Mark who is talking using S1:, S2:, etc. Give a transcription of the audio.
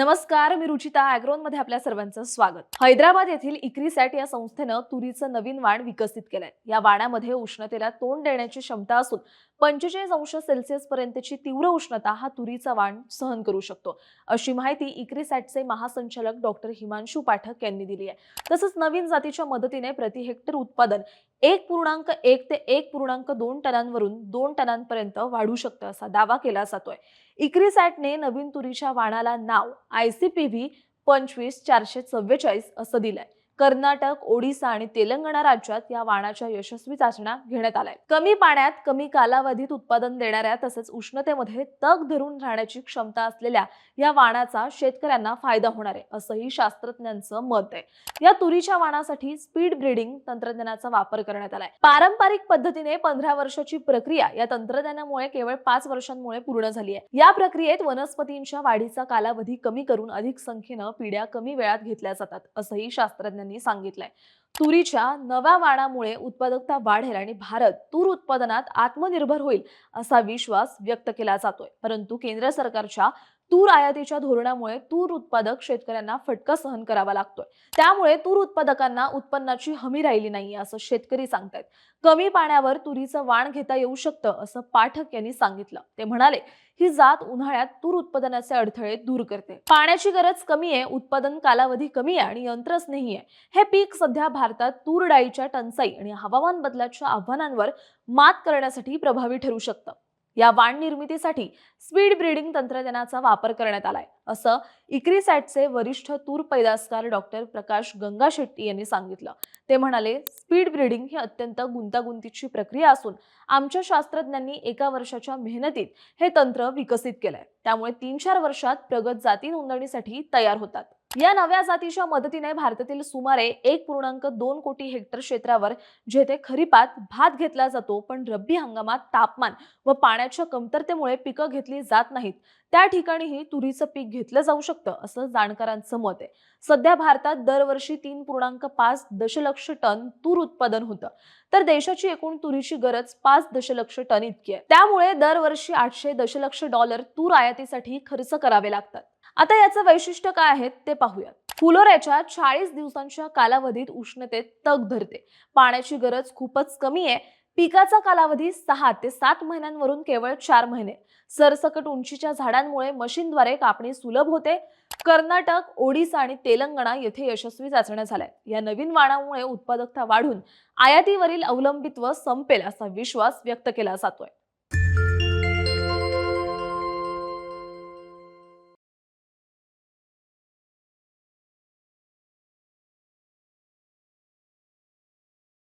S1: नमस्कार मी रुचिता अॅग्रोनमध्ये आपल्या सर्वांचं स्वागत. हैदराबाद येथील इक्रीसॅट या संस्थेनं तुरीचं नवीन वाण विकसित केलंय. या वाणामध्ये उष्णतेला तोंड देण्याची क्षमता असून पंचेचाळीस अंश सेल्सिअस पर्यंतची तीव्र उष्णता हा तुरीचा वाण सहन करू शकतो. अशी माहिती इक्रीसॅटचे महासंचालक डॉक्टर हिमांशू पाठक यांनी दिली आहे. तसंच नवीन जातीच्या मदतीने प्रति हेक्टर उत्पादन एक पूर्णांक एक ते एक पूर्णांक दोन टनांवरून दोन टनांपर्यंत वाढू शकतं असा दावा केला जातोय. इक्रिसॅटने नवीन तुरीच्या वाणाला नाव आय सी पी व्ही पंचवीस चारशे चव्वेचाळीस असं दिलंय. कर्नाटक ओडिसा आणि तेलंगणा राज्यात या वाणाच्या यशस्वी चाचण्या घेण्यात आल्या कमी पाण्यात कमी कालावधीत उत्पादन देणाऱ्या तसेच उष्णतेमध्ये तग धरून राहण्याची क्षमता असलेल्या या वाणाचा शेतकऱ्यांना फायदा होणार आहे असंही शास्त्रज्ञांचं मत आहे. या तुरीच्या वाणासाठी स्पीड ब्रीडिंग तंत्रज्ञानाचा वापर करण्यात आलाय. पारंपरिक पद्धतीने पंधरा वर्षाची प्रक्रिया या तंत्रज्ञानामुळे केवळ पाच वर्षांमुळे पूर्ण झाली आहे. या प्रक्रियेत वनस्पतींच्या वाढीचा कालावधी कमी करून अधिक संख्येनं पिढ्या कमी वेळात घेतल्या जातात असंही शास्त्रज्ञांनी यांनी सांगितलंय. तुरीच्या नव्या वाणामुळे उत्पादकता वाढेल आणि भारत तूर उत्पादनात आत्मनिर्भर होईल असा विश्वास व्यक्त केला जातोय. परंतु केंद्र सरकारच्या तूर आयातीच्या धोरणामुळे तूर उत्पादक शेतकऱ्यांना फटका सहन करावा लागतोय. त्यामुळे तूर उत्पादकांना उत्पन्नाची हमी राहिली नाही असं शेतकरी सांगतायत. कमी पाण्यावर तुरीचं वाण घेता येऊ शकतं असं पाठक यांनी सांगितलं. ते म्हणाले ही जात उन्हाळ्यात तूर उत्पादनाचे अडथळे दूर करते. पाण्याची गरज कमी आहे उत्पादन कालावधी कमी आहे आणि यंत्रस्नेही आहे हे पीक सध्या भारत भारतात तूर डाळीच्या टंचाई आणि हवामान बदलाच्या आव्हानांवर मात करण्यासाठी प्रभावी ठरू शकतं. या वाण निर्मितीसाठी स्पीड ब्रीडिंग तंत्रज्ञानाचा वापर करण्यात आलाय असं इक्रिसॅटचे वरिष्ठ तूर पैदासकार डॉक्टर प्रकाश गंगा शेट्टी यांनी सांगितलं. ते म्हणाले स्पीड ब्रीडिंग ही अत्यंत गुंतागुंतीची प्रक्रिया असून आमच्या शास्त्रज्ञांनी एका वर्षाच्या मेहनतीत हे तंत्र विकसित केलंय. त्यामुळे तीन चार वर्षात प्रगत जाती नोंदणीसाठी तयार होतात. या नव्या जातीच्या मदतीने भारतातील सुमारे एक पूर्णांक दोन कोटी हेक्टर क्षेत्रावर जेथे खरीपात भात घेतला जातो पण रब्बी हंगामात तापमान व पाण्याच्या कमतरतेमुळे पिकं घेतली जात नाहीत. त्या ठिकाणीही तुरीचं पीक घेतलं जाऊ शकतं असं जाणकारांचं मत आहे. सध्या भारतात दरवर्षी तीन पूर्णांक पाच दशलक्ष टन तूर उत्पादन होतं. तर देशाची एकूण तुरीची गरज पाच दशलक्ष टन इतकी आहे. त्यामुळे दरवर्षी आठशे दशलक्ष डॉलर तूर आयातीसाठी खर्च करावे लागतात. आता याचं वैशिष्ट्य काय आहे ते पाहूयात. फुलोऱ्याच्या चाळीस दिवसांच्या कालावधीत उष्णतेत तग धरते. पाण्याची गरज खूपच कमी आहे. पिकाचा कालावधी सहा ते सात महिन्यांवरून केवळ चार महिने. सरसकट उंचीच्या झाडांमुळे मशीनद्वारे कापणी सुलभ होते. कर्नाटक ओडिसा आणि तेलंगणा येथे यशस्वी चाचण्या झाल्या या नवीन वाणामुळे उत्पादकता वाढून आयातीवरील अवलंबित्व संपेल असा विश्वास व्यक्त केला जातोय.